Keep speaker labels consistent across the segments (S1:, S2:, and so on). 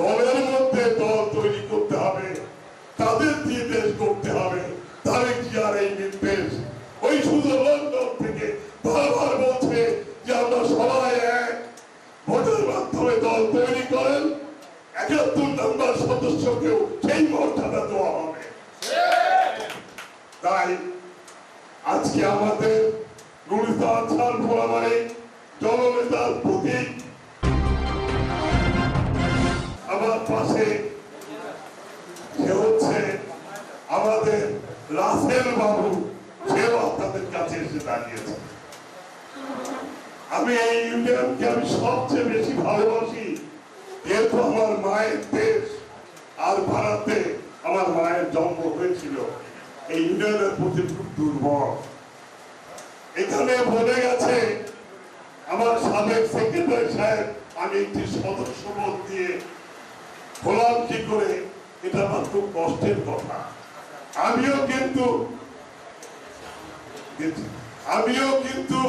S1: দলের মধ্যে দল তৈরি করতে হবে। তাদের দিয়ে দেশ করতে হবে। তারেক জিয়ার এই নির্দেশ? ওই শুধু লন্ডন থেকে বারবার বলছে যে আমরা সবাই এক। ভোটের মাধ্যমে দল তৈরি করেন। একাত্তর নম্বর সদস্যকেও সেই মর্যাদা দেওয়া হবে। তাই আজকে আমাদের নুরিস্তান খান ফোরামারে জননেতার প্রতীক আমার পাশে সে হচ্ছে আমাদের রাসেল বাবু। সেও আপনাদের কাছে এসে দাঁড়িয়েছে। আমি এই ইউনিয়নকে আমি সবচেয়ে বেশি ভালোবাসি। যেহেতু আমার মায়ের দেশ আর ভারতে আমার মায়ের জন্ম হয়েছিল, এই ইউনিয়নের প্রতি দুর্বল। এখানে বলে গেছে, আমার সাবেক সেক্রেটারি সাহেব, আমি একটি সদস্য দিয়ে হলাম কি করে? এটা আমার খুব কষ্টের কথা। আমিও কিন্তু আমিও কিন্তু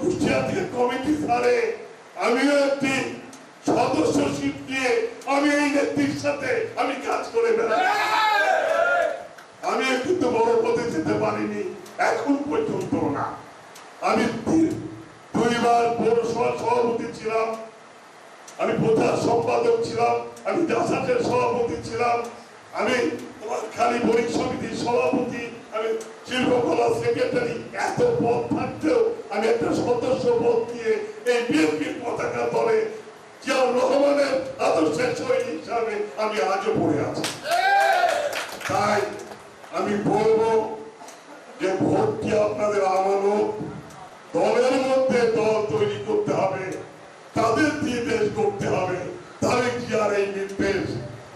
S1: কুষ্টিয়া কমিটি ছাড়ে। আমিও একটি সদস্যশিপ দিয়ে আমি এই নেত্রীর সাথে আমি কাজ করে আমি কিন্তু বড় পদে যেতে পারিনি, এখন পর্যন্ত না। আমি দুইবার সভাপতি ছিলাম। আমি প্রধান সম্পাদক ছিলাম, আমি জাসাটের সভাপতি ছিলাম, আমি তোমার খালি বণিক সমিতির সভাপতি, আমি শিল্পকলা সেক্রেটারি এত পদ থাকতেও আমি একটা সদস্য পদ দিয়ে এই বিএনপির পতাকা দলে জিয়াউর রহমানের আদর্শের শৈলী হিসাবে আমি আজও পড়ে আছি। তাই আমি বলব যে ভোটটি আপনাদের আমানত। দলের মধ্যে দল তৈরি করতে তাদের দিয়ে দেশ করতে হবে। তারেক জিয়ার এই নির্দেশ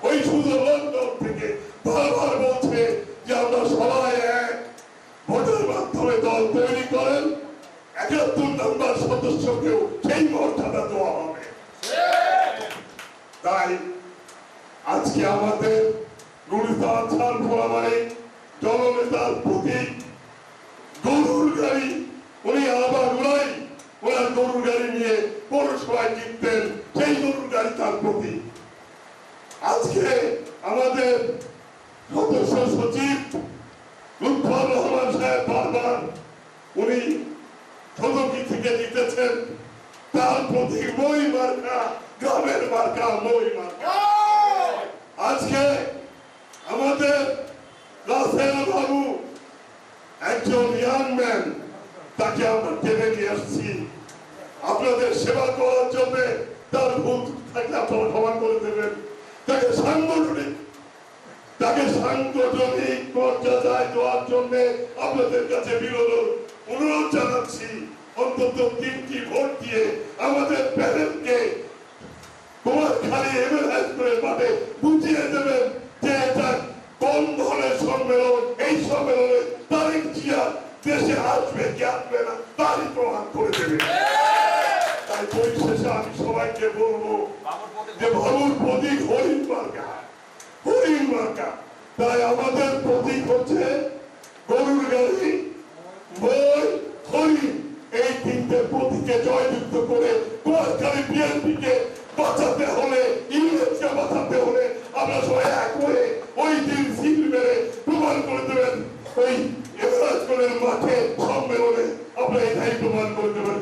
S1: ওই শুধু লন্ডন থেকে বারবার বলছে যে আমরা সবাই এক। ভোটের মাধ্যমে দল তৈরি করেন। একাত্তর নম্বর সদস্যকেও সেই মর্যাদা দেওয়া হবে। তাই আজকে আমাদের নুরিস্তান খান জননেতার প্রতীক, গরুর গাড়ি গরুর গাড়ি নিয়ে পৌরসভায় জিততেন, সেই গরুর গাড়ি তার প্রতি। আজকে আমাদের সদস্য সচিব লুৎফর রহমান সাহেব বারবার উনি সদকি থেকে জিতেছেন। তার প্রতীক মই মার্কা, গ্রামের মার্কা, মই মার্কা। আজকে আমাদের রাসেল বাবু, একজন ইয়াং ম্যান, তাকে আমরা টেনে নিয়ে আসছি। আপনাদের সেবা করার জন্য তার ভুল থাকলে আপনারা ক্ষমা করে দেবেন। তাকে সাংগঠনিক তাকে সাংগঠনিক মর্যাদায় দেওয়ার জন্য আপনাদের কাছে বিরোধ অনুরোধ জানাচ্ছি। অন্তত তিনটি ভোট দিয়ে আমাদের প্যানেলকে তোমার খালি এমএলএস করে মাঠে বুঝিয়ে দেবেন যে এটা কোন ধরনের সম্মেলন। এই সম্মেলনে তারিখ জিয়া দেশে আসবে, কি আসবে বলব যে ভালোর প্রতীক হরিণ মার্কা হরিণ মার্কা। তাই আমাদের প্রতীক হচ্ছে গরুর গাড়ি, বই, হরিণ। এই তিনটে প্রতীকে জয়যুক্ত করে কোয়ারকারী বিএনপিকে বাঁচাতে হলে, ইংরেজকে বাঁচাতে হলে আমরা সবাই এক হয়ে ওই দিন সিল মেরে প্রমাণ করে দেবেন, ওই এভারাজ মাঠে সম্মেলনে আমরা এটাই প্রমাণ করে দেবেন।